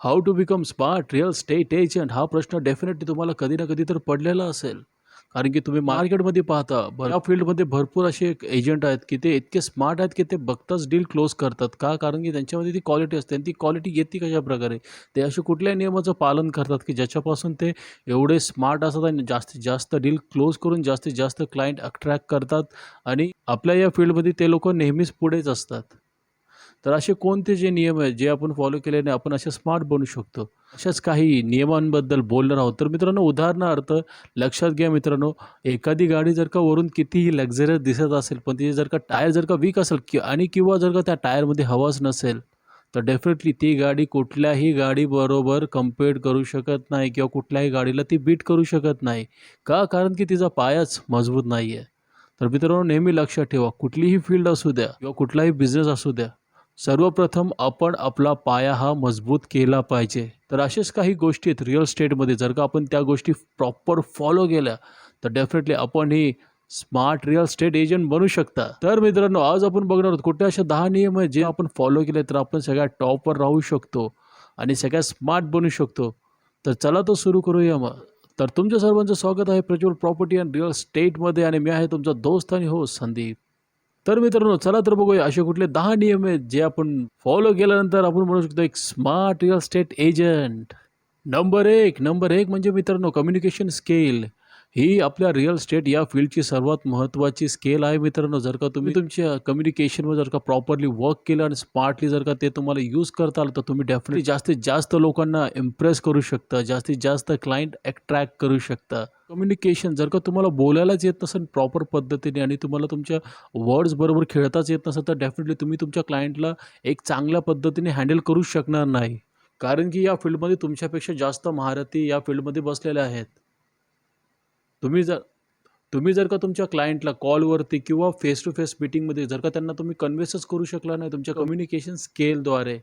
How to become smart real estate agent हा प्रश्न definitely तुम्हाला कधी ना कधी तर पडलेला असेल. कारण की तुम्ही मार्केटमध्ये पाहता या फील्डमध्ये भरपूर असे एजंट आहेत की ते इतके स्मार्ट आहेत की ते बघताच डील क्लोज करतात. का? कारण की त्यांच्यामध्ये ती क्वालिटी असते आणि ती क्वालिटी येते कशा प्रकारे? ते असे कुठल्याही नियमाचं पालन करतात की ज्याच्यापासून ते एवढे स्मार्ट असतात आणि जास्तीत जास्त डील क्लोज करून जास्तीत जास्त क्लायंट अट्रॅक्ट करतात आणि आपल्या या फील्डमध्ये ते लोक नेहमीच पुढेच असतात. तर असे कोणते जे नियम आहेत जे आपण फॉलो केल्याने आपण असे स्मार्ट बनू शकतो? अशाच काही नियमांबद्दल बोलणार आहोत. तर मित्रांनो उदाहरणार्थ लक्षात घ्या मित्रांनो एखादी गाडी जर का वरून कितीही लक्झरियस दिसत असेल पण तिचे जर का टायर जर का वीक असेल कि आणि किंवा जर का त्या टायरमध्ये हवाच नसेल तर डेफिनेटली ती गाडी कुठल्याही गाडीबरोबर कंपेअर करू शकत नाही किंवा कुठल्याही गाडीला ती बीट करू शकत नाही. का? कारण की तिचा पायाच मजबूत नाही आहे तर मित्रांनो नेहमी लक्षात ठेवा कुठलीही फील्ड असू द्या किंवा कुठलाही बिझनेस असू द्या सर्वप्रथम आपण आपला पाया हा मजबूत केला पाहिजे. तर असेच काही गोष्टी आहेत रिअल स्टेटमध्ये जर का आपण त्या गोष्टी प्रॉपर फॉलो केल्या तर डेफिनेटली आपण ही स्मार्ट रिअल स्टेट एजंट बनू शकता. तर मित्रांनो आज आपण बघणार आहोत कुठे असे दहा नियम आहेत जे आपण फॉलो केले तर आपण सगळ्या टॉपवर राहू शकतो आणि सगळ्यात स्मार्ट बनू शकतो. तर चला तो सुरू करूया मग. तर तुमच्या सर्वांचं स्वागत आहे प्रज्वल प्रॉपर्टी अँड रिअल स्टेटमध्ये आणि मी आहे तुमचा दोस्त आणि हो संदीप. तर मित्रांनो चला तर बघूया असे कुठले दहा नियम आहेत जे आपण फॉलो केल्यानंतर आपण म्हणू शकतो एक smart real estate agent number एक नंबर एक म्हणजे मित्रांनो कम्युनिकेशन स्किल ही आपल्या रिअल स्टेट या फील्डची सर्वात महत्त्वाची स्केल आहे मित्रांनो. जर का तुम्ही तुमच्या कम्युनिकेशनवर जर का प्रॉपरली वर्क केलं आणि स्मार्टली जर का ते तुम्हाला यूज करता आलं तर तुम्ही डेफिनेटली जास्तीत जास्त लोकांना इम्प्रेस करू शकता जास्तीत जास्त क्लायंट अट्रॅक्ट करू शकता. कम्युनिकेशन जर का तुम्हाला बोलायलाच येत नसेल प्रॉपर पद्धतीने आणि तुम्हाला तुमच्या वर्ड्स बरोबर खेळताच येत नसेल तर डेफिनेटली तुम्ही तुमच्या क्लायंटला एक चांगल्या पद्धतीने हँडल करूच शकणार नाही. कारण की या फील्डमध्ये तुमच्यापेक्षा जास्त महारथी या फील्डमध्ये बसलेले आहेत. तुम्ही जर तुम्ही जर का तुमच्या क्लायंटला कॉलवरती किंवा फेस टू फेस मीटिंगमध्ये जर का त्यांना तुम्ही कन्व्हेन्सच करू शकला नाही तुमच्या कम्युनिकेशन स्केलद्वारे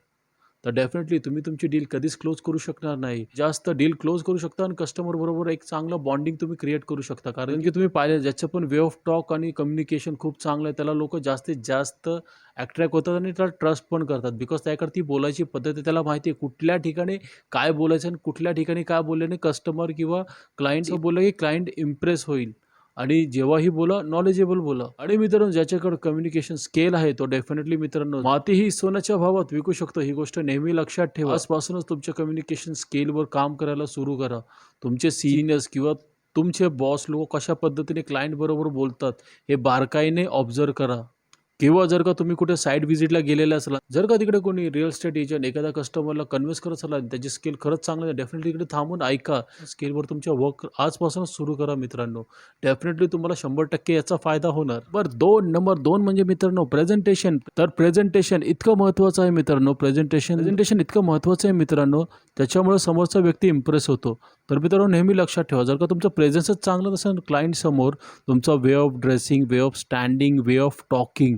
तर डेफिनेटली तुम्ही तुमची डील कधीच क्लोज करू शकणार नाही. जास्त डील क्लोज करू शकता आणि कस्टमर बरोबर एक चांगलं बॉन्डिंग तुम्ही क्रिएट करू शकता. कारण की तुम्ही पाहिले ज्याचं पण वे ऑफ टॉक आणि कम्युनिकेशन खूप चांगलं आहे त्याला लोक जास्तीत जास्त अट्रॅक्ट होतात आणि त्याला ट्रस्ट पण करतात. बिकॉज त्याकडे ती बोलायची पद्धत आहे त्याला माहिती आहे कुठल्या ठिकाणी काय बोलायचं आणि कुठल्या ठिकाणी काय बोलल्याने कस्टमर किंवा क्लायंट बोललं की क्लायंट इम्प्रेस होईल. आणि जेव्हाही बोला नॉलेजेबल बोला. आणि मित्रांनो ज्याच्याकडे कम्युनिकेशन स्केल आहे तो डेफिनेटली मित्रांनो माती ही सोन्याच्या भावात विकू शकतो. ही गोष्ट नेहमी लक्षात ठेवा. आजपासूनच तुमच्या कम्युनिकेशन स्केलवर काम करायला सुरू करा. तुमचे सिनियर्स किंवा तुमचे बॉस लोक कशा पद्धतीने क्लायंट बरोबर बोलतात हे बारकाईने ऑब्झर्व करा. किंवा जर का तुम्ही कुठे साईड व्हिजिटला गेलेले असला जर का तिकडे कोणी रिअल स्टेट एजंट एखाद्या कस्टमरला कन्व्हिन्स करत असला आणि त्याची स्किल खरंच चांगलं डेफिनेटली इकडे थांबून ऐका. स्किलवर तुमच्या वर्क आजपासूनच सुरू करा मित्रांनो. डेफिनेटली तुम्हाला शंभर टक्के याचा फायदा होणार. बरं दोन नंबर दोन म्हणजे मित्रांनो प्रेझेंटेशन तर प्रेझेंटेशन इतकं महत्त्वाचं आहे मित्रांनो प्रेझेंटेशन प्रेझेंटेशन इतकं महत्त्वाचं आहे मित्रांनो त्याच्यामुळे समोरचा व्यक्ती इम्प्रेस होतो. तर मित्रांनो नेहमी लक्षात ठेवा जर का तुमचं प्रेझेन्सच चांगलं नसेल क्लायंटसमोर तुमचा way of dressing way of standing way of talking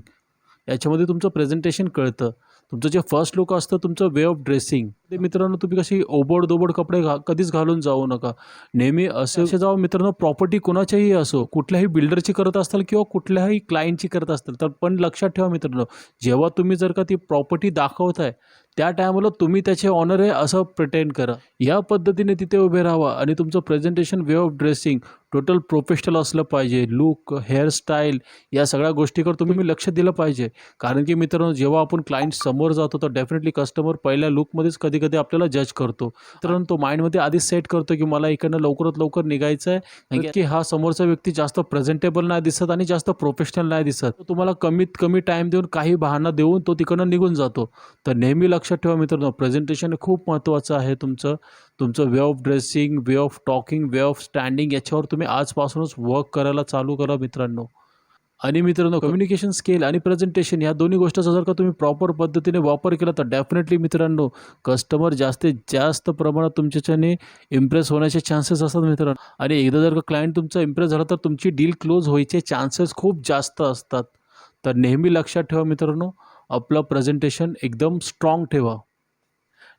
याच्यामध्ये तुमचं प्रेझेंटेशन कळतं. तुमचं जे फर्स्ट लुक असतं तुमचं वे ऑफ ड्रेसिंग ते मित्रांनो तुम्ही कशी ओबड दोबड कपडे घा कधीच घालून जाऊ नका. नेहमी असे असे जावं मित्रांनो प्रॉपर्टी कोणाच्याही असो कुठल्याही बिल्डरची करत असताल किंवा कुठल्याही क्लायंटची करत असताल तर पण लक्षात ठेवा मित्रांनो जेव्हा तुम्ही जर का ती प्रॉपर्टी दाखवताय त्या टायमाला तुम्ही त्याचे ऑनर आहे असं प्रिटेंड करा. या पद्धतीने तिथे उभे राहा आणि तुमचं presentation way of dressing total professional असलं पाहिजे. लुक हेअरस्टाईल या सगळ्या गोष्टीकडे तुम्ही लक्ष दिलं पाहिजे. कारण की मित्रांनो जेव्हा आपण क्लायंट समोर जातो तर डेफिनेटली कस्टमर पहिल्या लुकमध्येच कधी कधी आपल्याला जज करतो. मित्रांनो तो माइंडमध्ये आधीच सेट करतो की मला इकडनं लवकरात लवकर निघायचं आहे की हा समोरचा व्यक्ती जास्त प्रेझेंटेबल नाही दिसत आणि जास्त प्रोफेशनल नाही दिसत. तुम्हाला कमीत कमी टाईम देऊन काही बहाणा देऊन तो तिकडनं निघून जातो. तर नेहमी लक्षात ठेवा मित्रांनो प्रेझेंटेशन खूप महत्त्वाचं आहे तुमचं. तुमचं way of dressing way of talking way of standing याच्यावर तुम्ही आजपासूनच वर्क करायला चालू करा मित्रांनो. आणि मित्रांनो कम्युनिकेशन स्किल आणि प्रेझेंटेशन या दोन्ही गोष्टीचा जर का तुम्ही प्रॉपर पद्धतीने वापर केला तर डेफिनेटली मित्रांनो कस्टमर जास्तीत जास्त प्रमाणात तुमच्याच्याने इम्प्रेस होण्याचे चान्सेस असतात मित्रांनो. आणि एकदा जर का क्लायंट तुमचा इम्प्रेस झाला तर तुमची डील क्लोज व्हायचे चान्सेस खूप जास्त असतात. तर नेहमी लक्षात ठेवा मित्रांनो आपलं प्रेझेंटेशन एकदम स्ट्रॉंग ठेवा.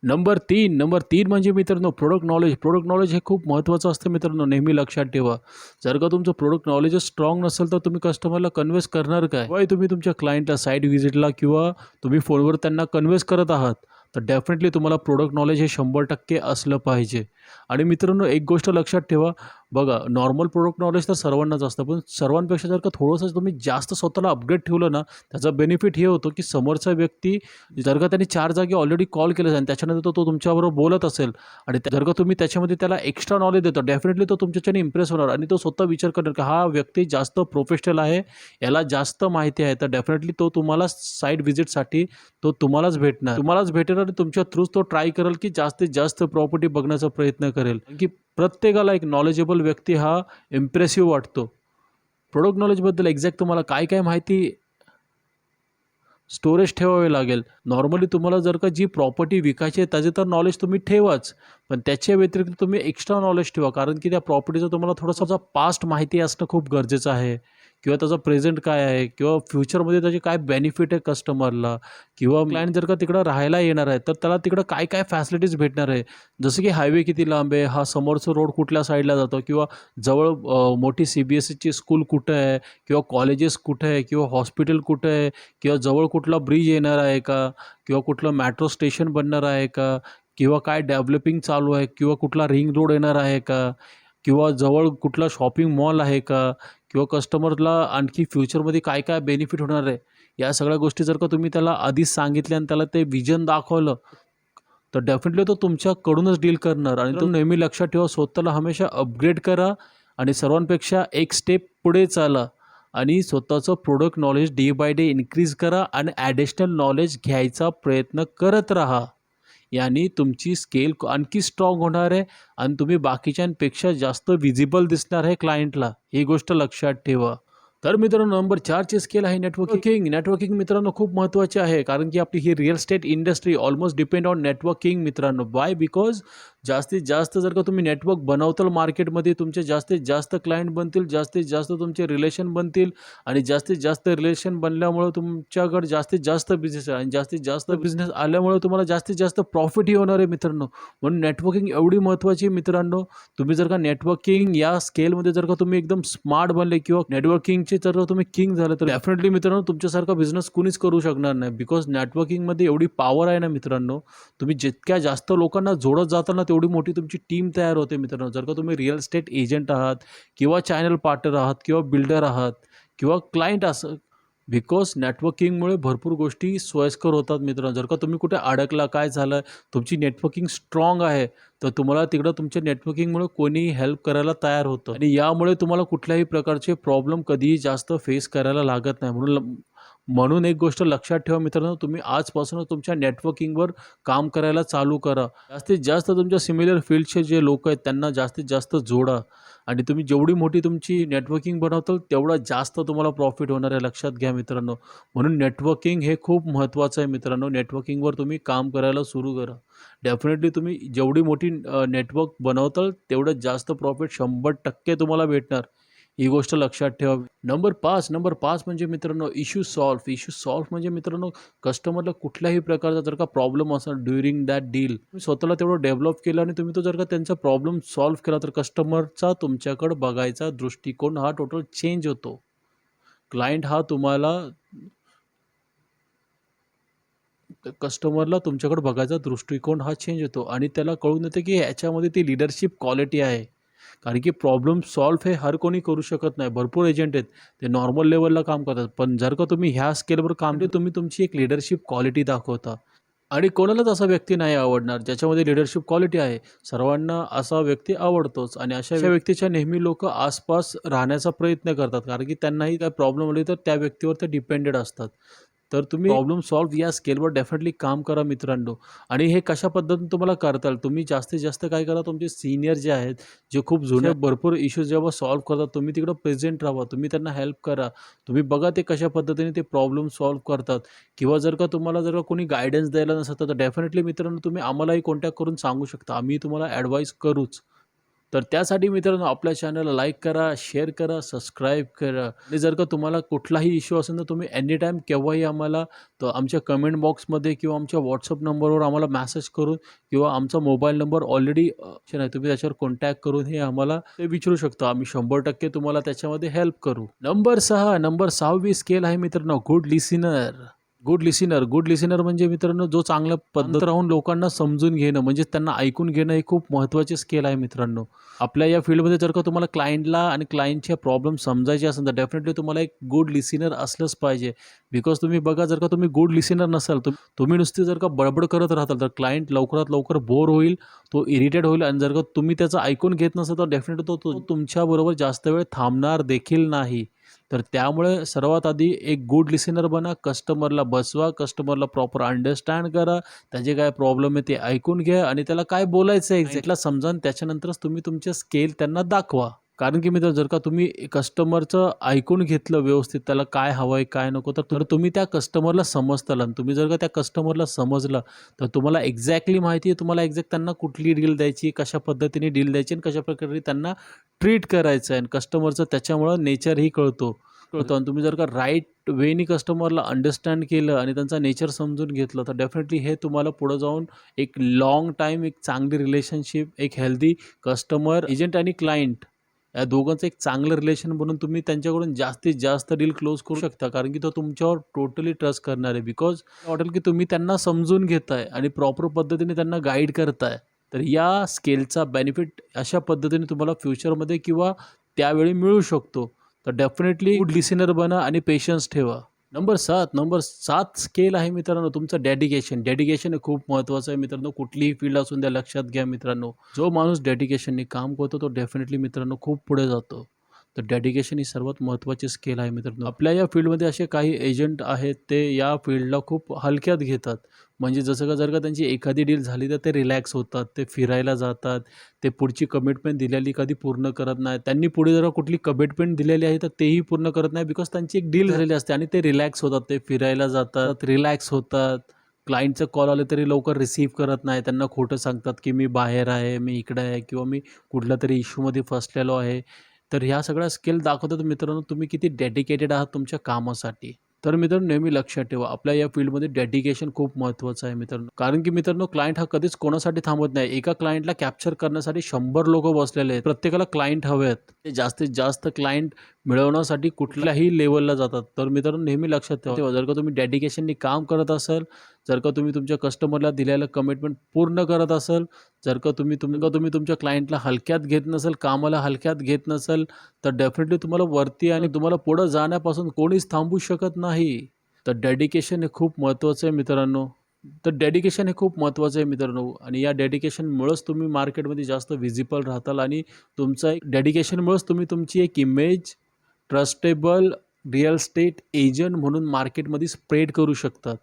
नंबर तीन नंबर तीन म्हणजे मित्रांनो प्रोडक्ट नॉलेज प्रोडक्ट नॉलेज हे खूप महत्त्वाचं असतं मित्रांनो नेहमी लक्षात ठेवा. जर का तुमचं प्रोडक्ट नॉलेजच स्ट्रॉंग नसेल तर तुम्ही कस्टमरला कन्व्हेस करणार काय? किंवा तुम्ही तुमच्या क्लायंटला साईड व्हिजिटला किंवा तुम्ही फोनवर त्यांना कन्व्हेस करत आहात तर डेफिनेटली तुम्हाला प्रोडक्ट नॉलेज हे शंभर टक्के असलं पाहिजे. आणि मित्रांनो एक गोष्ट लक्षात ठेवा बघा नॉर्मल प्रोडक्ट नॉलेज तर सर्वांनाच असतं पण सर्वांपेक्षा जर का थोडंसं तुम्ही जास्त स्वतःला अपग्रेड ठेवलं ना त्याचा बेनिफिट हे होतो की समोरचा व्यक्ती जर का त्यांनी चार जागी ऑलरेडी कॉल केलं आणि त्याच्यानंतर तो तो तुमच्याबरोबर बोलत असेल आणि त्या- जर का तुम्ही त्याच्यामध्ये त्याला एक्स्ट्रा नॉलेज देतो डेफिनेटली तो तुमच्याच्याने इम्प्रेस होणार आणि तो स्वतः विचार करणार की हा व्यक्ती जास्त प्रोफेशनल आहे याला जास्त माहिती आहे तर डेफिनेटली तो तुम्हाला साईट व्हिजिटसाठी तो तुम्हालाच भेटणार. तुम्हालाच भेटेल आणि तुमच्या थ्रूच तो ट्राय करेल की जास्तीत जास्त प्रॉपर्टी बघण्याचा प्रयत्न करेल. की प्रत्येकाला एक नॉलेजेबल व्यक्ती हा इम्प्रेसिव्ह वाटतो. प्रोडक्ट नॉलेजबद्दल एक्झॅक्ट तुम्हाला काय काय माहिती स्टोरेज ठेवावे लागेल. नॉर्मली तुम्हाला जर का जी प्रॉपर्टी विकायची आहे त्याचे तर नॉलेज तुम्ही ठेवाच. पण त्याच्या व्यतिरिक्त तुम्ही एक्स्ट्रा नॉलेज ठेवा. कारण की त्या प्रॉपर्टीचं तुम्हाला थोडासा पास्ट माहिती असणं खूप गरजेचं आहे. किंवा त्याचं प्रेझेंट काय आहे? किंवा फ्युचरमध्ये त्याचे काय बेनिफिट आहे कस्टमरला किंवा क्लायंट जर का तिकडं राहायला येणार आहे तर त्याला तिकडं काय काय फॅसिलिटीज भेटणार आहे? जसं की हायवे किती लांब आहे? हा समोरचं रोड कुठल्या साईडला जातो? किंवा जवळ मोठी सी बी एस सीची स्कूल कुठं आहे? किंवा कॉलेजेस कुठं आहे? किंवा हॉस्पिटल कुठं आहे? किंवा जवळ कुठला ब्रिज येणार आहे का? किंवा कुठलं मेट्रो स्टेशन बनणार आहे का? किंवा काय डेव्हलपिंग चालू आहे? किंवा कुठला रिंग रोड येणार आहे का? किंवा जवळ कुठला शॉपिंग मॉल आहे का? किंवा कस्टमरला आणखी फ्युचरमध्ये काय काय बेनिफिट होणार आहे? या सगळ्या गोष्टी जर का तुम्ही त्याला आधीच सांगितल्या आणि त्याला ते विजन दाखवलं तर डेफिनेटली तो तुमच्याकडूनच डील करणार. आणि तो नेहमी लक्षात ठेवा स्वतःला हमेशा अपग्रेड करा आणि सर्वांपेक्षा एक स्टेप पुढे चाला आणि स्वतःचं product knowledge day by day increase करा आणि ॲडिशनल नॉलेज घ्यायचा प्रयत्न करत राहा. यानी तुमची स्केल आणखी स्ट्रॉंग होणार आहे आणि तुम्ही बाकीच्यांपेक्षा जास्त विजिबल दिसणार आहे क्लायंटला ही गोष्ट लक्षात ठेवा. तर मित्रांनो नंबर चारची स्केल आहे नेटवर्किंग नेटवर्किंग मित्रांनो खूप महत्त्वाचे आहे कारण की आपली ही real estate industry almost depend on networking मित्रांनो. बाय बिकॉज जास्तीत जास्त जर का तुम्ही नेटवर्क बनवताल मार्केटमध्ये तुमचे जास्तीत जास्त क्लायंट बनतील जास्तीत जास्त तुमचे रिलेशन बनतील आणि जास्तीत जास्त रिलेशन बनल्यामुळे तुमच्याकडे जास्तीत जास्त बिझनेस आहे आणि जास्तीत जास्त बिझनेस आल्यामुळे तुम्हाला जास्तीत जास्त प्रॉफिटही होणार आहे मित्रांनो. म्हणून नेटवर्किंग एवढी महत्त्वाची आहे मित्रांनो. तुम्ही जर का नेटवर्किंग या स्केलमध्ये जर का तुम्ही एकदम स्मार्ट बनले किंवा नेटवर्किंगचे जर का तुम्ही किंग झाले तर डेफिनेटली मित्रांनो तुमच्यासारखा बिझनेस कुणीच करू शकणार नाही बिकॉज नेटवर्किंगमध्ये एवढी पॉवर आहे ना मित्रांनो. तुम्ही जितक्या जास्त लोकांना जोडत जाताना तेवढी मोठी तुमची टीम तयार होते मित्रांनो. जर का तुम्ही रिअल स्टेट एजंट आहात किंवा चॅनल पार्टनर आहात किंवा बिल्डर आहात किंवा क्लायंट असं बिकॉज नेटवर्किंगमुळे भरपूर गोष्टी सोयीस्कर होतात मित्रांनो. जर का तुम्ही कुठे अडकला काय झालं तुमची नेटवर्किंग स्ट्रॉंग आहे तर तुम्हाला तिकडं तुमच्या नेटवर्किंगमुळे कोणीही हेल्प करायला तयार होतं. आणि यामुळे तुम्हाला कुठल्याही प्रकारचे प्रॉब्लेम कधीही जास्त फेस करायला लागत नाही. म्हणून म्हणून एक गोष्ट लक्षात ठेवा मित्रांनो तुम्ही आजपासूनच तुमच्या नेटवर्किंगवर काम करायला चालू करा. जास्तीत जास्त तुमच्या सिमिलर फील्डचे जे लोक आहेत त्यांना जास्तीत जास्त जोडा. आणि तुम्ही जेवढी मोठी तुमची नेटवर्किंग बनवताल तेवढा जास्त तुम्हाला प्रॉफिट होणार आहे. लक्षात घ्या मित्रांनो. म्हणून नेटवर्किंग हे खूप महत्त्वाचं आहे मित्रांनो. नेटवर्किंगवर तुम्ही काम करायला सुरू करा. डेफिनेटली तुम्ही जेवढी मोठी नेटवर्क बनवताल तेवढं जास्त प्रॉफिट शंभर टक्के तुम्हाला भेटणार. ही गोष्ट लक्षात ठेवा. नंबर पाच नंबर पाच म्हणजे मित्रांनो इश्यू सॉल्व इश्यू सॉल्व म्हणजे मित्रांनो कस्टमरला कुठल्याही प्रकारचा जर का प्रॉब्लेम असेल ड्युरिंग दॅट डील तुम्ही स्वतःला तेवढं डेव्हलप केलं आणि तुम्ही तो जर का त्यांचा प्रॉब्लेम सॉल्व्ह केला तर कस्टमरचा तुमच्याकडे बघायचा दृष्टिकोन हा टोटल चेंज होतो. क्लायंट हा तुम्हाला कस्टमरला तुमच्याकडे बघायचा दृष्टिकोन हा चेंज होतो. आणि त्याला कळून येते की ह्याच्यामध्ये ती लिडरशिप क्वालिटी आहे. कारण की प्रॉब्लेम सॉल्व्ह हे हर कोणी करू शकत नाही. भरपूर एजंट आहेत. ते नॉर्मल लेवलला काम करतात. पण जर का तुम्ही ह्या स्केलवर काम केलं तुम्ही तुमची एक लिडरशिप क्वालिटी दाखवता. आणि कोणालाच असा व्यक्ती नाही आवडणार ज्याच्यामध्ये लिडरशिप क्वालिटी आहे. सर्वांना असा व्यक्ती आवडतोच. आणि अशा व्यक्तीच्या नेहमी लोक आसपास राहण्याचा प्रयत्न करतात. कारण की त्यांनाही काय प्रॉब्लेम आले तर त्या व्यक्तीवर ते डिपेंडेड असतात. तर तुम्ही प्रॉब्लेम सॉल्व्ह या स्केलवर डेफिनेटली काम करा मित्रांनो. आणि हे कशा पद्धतीने तुम्हाला करता येईल तुम्ही जास्तीत जास्त काय करा? तुमचे सिनियर जे आहेत जे खूप जुने भरपूर इश्यूज जेव्हा सॉल्व्ह करतात तुम्ही तिकडं प्रेझेंट राहा. तुम्ही त्यांना हेल्प करा. तुम्ही बघा ते कशा पद्धतीने ते प्रॉब्लेम सॉल्व्ह करतात. किंवा जर का तुम्हाला जर का कोणी गायडन्स द्यायला नसतं तर डेफिनेटली मित्रांनो तुम्ही आम्हालाही कॉन्टॅक्ट करून सांगू शकता. आम्ही तुम्हाला ॲडवाईस करूच. तर त्यासाठी मित्रांनो आपल्या चॅनलला लाईक करा शेअर करा सबस्क्राईब करा. आणि जर का तुम्हाला कुठलाही इश्यू असेल तर तुम्ही एनी टाईम केव्हाही आम्हाला तर आमच्या कमेंट बॉक्समध्ये किंवा आमच्या व्हॉट्सअप नंबरवर आम्हाला मॅसेज करून किंवा आमचा मोबाईल नंबर ऑलरेडी नाही तुम्ही त्याच्यावर कॉन्टॅक्ट करून हे आम्हाला ते विचारू शकता. आम्ही शंभर टक्के तुम्हाला त्याच्यामध्ये हेल्प करू. नंबर सहा नंबर सहावी स्केल आहे मित्रांनो good listener good listener good listener म्हणजे मित्रांनो जो चांगल्या पद्धत राहून लोकांना समजून घेणं म्हणजे त्यांना ऐकून घेणं हे खूप महत्त्वाचे स्किल आहे मित्रांनो. आपल्या या फील्डमध्ये जर का तुम्हाला क्लायंटला आणि क्लायंटचे प्रॉब्लेम समजायचे असेल तर डेफिनेटली तुम्हाला एक गुड लिसिनर असलंच पाहिजे. बिकॉज तुम्ही बघा जर का तुम्ही गुड लिसिनर नसाल तर तुम्ही नुसती जर का बडबड करत राहताल तर क्लायंट लवकरात लवकर बोर होईल तो इरिटेट होईल आणि जर का तुम्ही त्याचं ऐकून घेत नसाल तर डेफिनेटली तो तुमच्याबरोबर जास्त वेळ थांबणार देखील नाही. तर त्यामुळे सर्वात आधी एक गुड लिसनर बना कस्टमरला बसवा कस्टमरला प्रॉपर अंडरस्टँड करा. त्याचे काय प्रॉब्लेम आहे ते ऐकून घ्या आणि त्याला काय बोलायचं आहे एक्झॅक्टला समजा त्याच्यानंतरच तुम्ही तुमचे स्केल त्यांना दाखवा. कारण की मित्र जर का तुम्ही कस्टमरचं ऐकून घेतलं व्यवस्थित त्याला काय हवं आहे काय नको तर तर तुम्ही त्या कस्टमरला समजताल आणि तुम्ही जर का त्या कस्टमरला समजलं तर तुम्हाला एक्झॅक्टली माहिती आहे तुम्हाला एक्झॅक्ट त्यांना कुठली डील द्यायची कशा पद्धतीने डील द्यायची आणि कशा प्रकारे त्यांना ट्रीट करायचं आहे. आणि कस्टमरचं त्याच्यामुळं नेचरही कळतो. कळतो. आणि तुम्ही जर का राईट वेनी कस्टमरला अंडरस्टँड केलं आणि त्यांचा नेचर समजून घेतलं तर डेफिनेटली हे तुम्हाला पुढं जाऊन एक लाँग टाईम एक चांगली रिलेशनशिप एक हेल्दी कस्टमर एजंट आणि क्लायंट या दोघांचं एक चांगलं रिलेशन बनून तुम्ही त्यांच्याकडून जास्तीत जास्त डील क्लोज करू शकता. कारण की तो तुमच्यावर टोटली ट्रस्ट करणार आहे. बिकॉज वाटेल की तुम्ही त्यांना समजून घेताय आणि प्रॉपर पद्धतीने त्यांना गाईड करताय. तर या स्केलचा बेनिफिट अशा पद्धतीने तुम्हाला फ्युचरमध्ये किंवा त्यावेळी मिळू शकतो. तर डेफिनेटली गुड लिसनर बना आणि पेशन्स ठेवा. नंबर सात नंबर सात स्केल आहे मित्रांनो तुमचं डेडिकेशन डेडिकेशन हे खूप महत्त्वाचं आहे मित्रांनो. कुठलीही फील्ड असून द्या लक्षात घ्या मित्रांनो. जो माणूस डेडिकेशनने काम करतो तो डेफिनेटली मित्रांनो खूप पुढे जातो. तर डेडिकेशन ही सर्वात महत्त्वाची स्केल आहे मित्रांनो. आपल्या या फील्डमध्ये असे काही एजंट आहेत ते या फील्डला खूप हलक्यात घेतात. म्हणजे जसं का जर का त्यांची एखादी डील झाली तर ते रिलॅक्स होतात ते फिरायला जातात ते पुढची कमिटमेंट दिलेली कधी पूर्ण करत नाही. त्यांनी पुढे जर कुठली कमिटमेंट दिलेली आहे तर तेही पूर्ण करत नाही बिकॉज त्यांची एक डील झालेली असते आणि ते रिलॅक्स होतात ते फिरायला जातात रिलॅक्स होतात. क्लायंटचं कॉल आले तरी लवकर रिसीव्ह करत नाही. त्यांना खोटं सांगतात की मी बाहेर आहे मी इकडे आहे किंवा मी कुठल्या तरी इश्यूमध्ये फसलेलो आहे. तर ह्या सगळ्या स्किल दाखवतात मित्रांनो तुम्ही किती डेडिकेटेड आहात तुमच्या कामासाठी. तर मित्रांनो नेहमी लक्षात ठेवा आपल्या या फील्डमध्ये डेडिकेशन खूप महत्त्वाचं आहे मित्रांनो. कारण की मित्रांनो क्लायंट हा कधीच कोणासाठी थांबत नाही. एका क्लायंटला कॅप्चर करण्यासाठी शंभर लोक बसलेले आहेत. प्रत्येकाला क्लायंट हवे आहेत. ते जास्तीत जास्त क्लायंट मिळवण्यासाठी कुठल्याही लेवलला जातात. तर मित्रांनो नेहमी लक्षात ठेवा. जर का तुम्ही डेडिकेशननी काम करत असाल जर का तुम्ही तुमच्या कस्टमरला दिलेलं कमिटमेंट पूर्ण करत असाल जर का तुम्ही तुम का तुम्ही तुमच्या क्लायंटला हलक्यात घेत नसाल कामाला हलक्यात घेत नसाल तर डेफिनेटली तुम्हाला वरती आणि तुम्हाला पुढं जाण्यापासून कोणीच थांबू शकत नाही. तर डेडिकेशन हे खूप महत्त्वाचं आहे मित्रांनो. तर डेडिकेशन हे खूप महत्त्वाचं आहे मित्रांनो. आणि या डेडिकेशनमुळंच तुम्ही मार्केटमध्ये जास्त व्हिजिबल राहताल आणि तुमचं एक डेडिकेशनमुळंच तुम्ही तुमची एक image trustable real estate agent म्हणून मार्केटमध्ये स्प्रेड करू शकतात.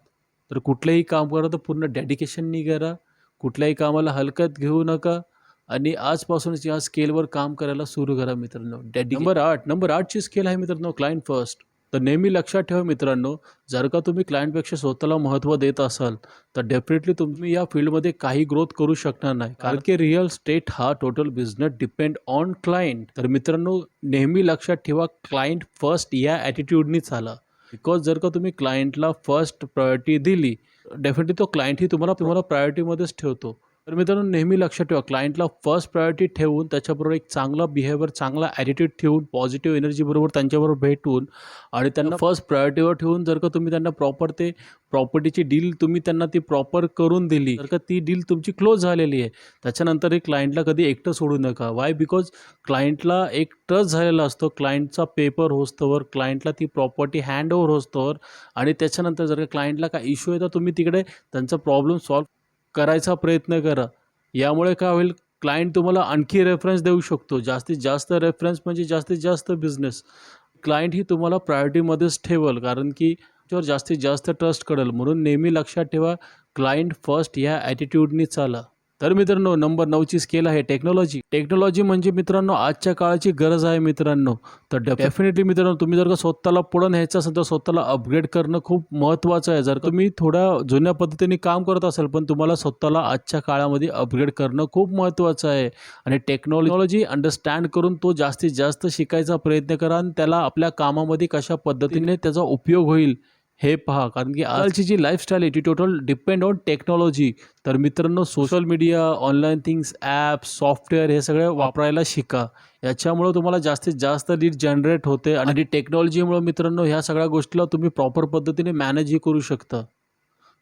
तर कुठलंही काम करा तर पूर्ण डेडिकेशननी करा. कुठल्याही कामाला हलकत घेऊ नका. आणि आजपासूनच या स्केलवर काम करायला सुरू करा मित्रांनो. डेडी नंबर आठ नंबर आठची स्केल आहे मित्रांनो क्लायंट फर्स्ट तर नेहमी लक्षात ठेवा मित्रांनो जर का तुम्ही क्लायंटपेक्षा स्वतःला महत्त्व देत असाल तर डेफिनेटली तुम्ही या फील्डमध्ये काही ग्रोथ करू शकणार नाही. कारण की रिअल स्टेट हा total business depend on client तर मित्रांनो नेहमी लक्षात ठेवा क्लायंट फर्स्ट या ॲटिट्यूडनी चाला बिकॉज जर का तुम्ही क्लायंटला फर्स्ट प्रायोरिटी दिली डेफिनेटली तो क्लायंटही तुम्हाला तुम्हाला प्रायोरिटीमध्येच ठेवतो. तर मित्रांनो नेहमी लक्षात ठेवा. क्लायंटला फर्स्ट प्रायोरिटी ठेवून त्याच्याबरोबर एक चांगला बिहेवियर चांगला ॲटिट्यूड ठेवून पॉझिटिव्ह एनर्जीबरोबर त्यांच्याबरोबर भेटून आणि त्यांना फर्स्ट प्रायोरिटीवर ठेवून जर का तुम्ही त्यांना प्रॉपर ते प्रॉपर्टीची डील तुम्ही त्यांना ती प्रॉपर करून दिली जर का ती डील तुमची क्लोज झालेली आहे त्याच्यानंतर एक क्लायंटला कधी एकटं सोडू नका. वाय बिकॉज क्लायंटला एक ट्रस्ट झालेला असतो. क्लायंटचा पेपर होस्तवर क्लायंटला ती प्रॉपर्टी हँड ओव्हर होस्तवर आणि त्याच्यानंतर जर का क्लायंटला काय इश्यू आहे तर तुम्ही तिकडे त्यांचा प्रॉब्लेम सॉल्व करायचा प्रयत्न करा. यामुळे काय होईल? क्लायंट तुम्हाला आणखी रेफरन्स देऊ शकतो. जास्तीत जास्त रेफरन्स म्हणजे जास्तीत जास्त बिझनेस क्लायंट ही तुम्हाला प्रायोरिटीमध्येच ठेवल. कारण की त्याच्यावर जास्तीत जास्त ट्रस्ट करेल म्हणून नेहमी लक्षात ठेवा क्लायंट फर्स्ट ह्या ॲटिट्यूडनी चाला. तर मित्रांनो नंबर नऊची स्केल आहे टेक्नॉलॉजी टेक्नॉलॉजी म्हणजे मित्रांनो आजच्या काळाची गरज आहे मित्रांनो. तर डेफिनेटली मित्रांनो तुम्ही जर का स्वतःला पुढं न्यायचं असेल तर स्वतःला अपग्रेड करणं खूप महत्त्वाचं आहे. जर का तुम्ही थोड्या जुन्या पद्धतीने काम करत असाल पण तुम्हाला स्वतःला आजच्या काळामध्ये अपग्रेड करणं खूप महत्त्वाचं आहे. आणि टेक्नॉलॉजी अंडरस्टँड करून तो जास्तीत जास्त शिकायचा प्रयत्न करा आणि त्याला आपल्या कामामध्ये कशा पद्धतीने त्याचा उपयोग होईल. हे पहा कारण की आजची जी लाईफस्टाईल आहे ती टोटल डिपेंड ऑन टेक्नॉलॉजी तर मित्रांनो social media online things app software हे सगळं वापरायला शिका. याच्यामुळं तुम्हाला जास्तीत जास्त लीड जनरेट होते आणि टेक्नॉलॉजीमुळं मित्रांनो ह्या सगळ्या गोष्टीला तुम्ही प्रॉपर पद्धतीने मॅनेजही करू शकता.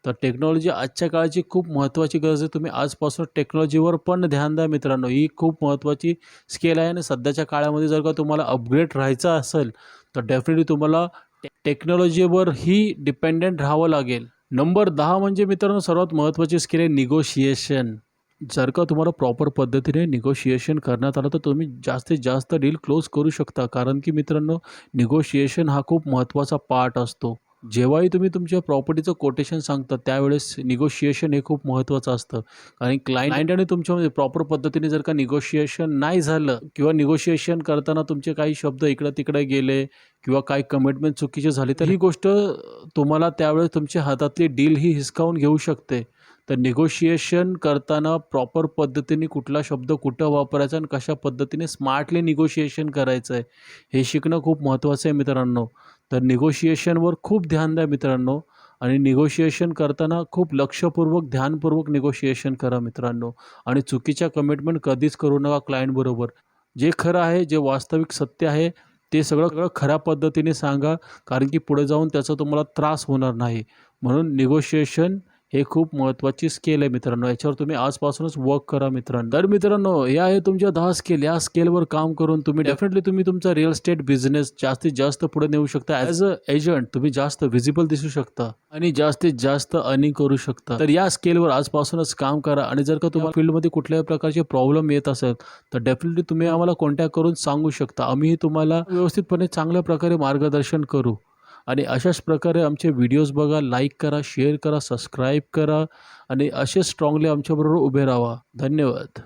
तर टेक्नॉलॉजी आजच्या काळाची खूप महत्त्वाची गरज आहे. तुम्ही आजपासून टेक्नॉलॉजीवर पण ध्यान द्या मित्रांनो. ही खूप महत्त्वाची स्केल आहे आणि सध्याच्या काळामध्ये जर का तुम्हाला अपग्रेड राहायचं असेल तर डेफिनेटली तुम्हाला टेक्नॉलॉजीवर ही डिपेंडेंट राहावं लागेल. नंबर दहा म्हणजे मित्रांनो सर्वात महत्त्वाची स्किल आहे निगोशिएशन जर का तुम्हाला प्रॉपर पद्धतीने निगोशिएशन करण्यात आलं तर तुम्ही जास्तीत जास्त डील क्लोज करू शकता. कारण की मित्रांनो निगोशिएशन हा खूप महत्त्वाचा पार्ट असतो. जेव्हाही तुम्ही तुमच्या प्रॉपर्टीचं कोटेशन सांगता त्यावेळेस निगोशिएशन हे खूप महत्त्वाचं असतं. कारण क्लायंट आणि तुमच्यामध्ये प्रॉपर पद्धतीने जर का निगोशिएशन नाही झालं किंवा निगोशिएशन करताना तुमचे काही शब्द इकडं तिकडे गेले किंवा काही कमिटमेंट चुकीचे झाले तर ही गोष्ट तुम्हाला त्यावेळेस तुमच्या हातातली डील ही हिसकावून घेऊ शकते. तर निगोशिएशन करताना प्रॉपर पद्धतीने कुठला शब्द कुठं वापरायचा आणि कशा पद्धतीने स्मार्टली निगोशिएशन करायचं आहे हे शिकणं खूप महत्त्वाचं आहे मित्रांनो. तर निगोशिएशनवर खूप ध्यान द्या मित्रांनो. आणि निगोशिएशन करताना खूप लक्षपूर्वक ध्यानपूर्वक निगोशिएशन करा मित्रांनो. आणि चुकीच्या कमिटमेंट कधीच करू नका क्लायंटबरोबर जे खरं आहे जे वास्तविक सत्य आहे ते सगळं सगळं खऱ्या पद्धतीने सांगा. कारण की पुढे जाऊन त्याचा तुम्हाला त्रास होणार नाही. म्हणून निगोशिएशन हे खूप महत्त्वाची स्केल आहे मित्रांनो. याच्यावर तुम्ही आजपासूनच वर्क करा मित्रांनो. तर मित्रांनो या आहे तुमच्या दहा स्केल या स्केलवर काम करून तुम्ही डेफिनेटली तुम्ही तुमचा रिअल स्टेट बिझनेस जास्तीत जास्त पुढे नेऊ शकता. ॲज अ एजंट तुम्ही जास्त व्हिजिबल दिसू शकता आणि जास्तीत जास्त अर्निंग करू शकता. तर या स्केलवर आजपासूनच काम करा आणि जर का तुम्हाला फील्डमध्ये कुठल्याही प्रकारचे प्रॉब्लेम येत असेल तर डेफिनेटली तुम्ही आम्हाला कॉन्टॅक्ट करून सांगू शकता. आम्ही तुम्हाला व्यवस्थितपणे चांगल्या प्रकारे मार्गदर्शन करू. आणि अशाच प्रकारे आमचे व्हिडिओज बघा लाईक करा शेअर करा सबस्क्राईब करा आणि असे स्ट्रॉंगली आमच्याबरोबर उभे राहा. धन्यवाद.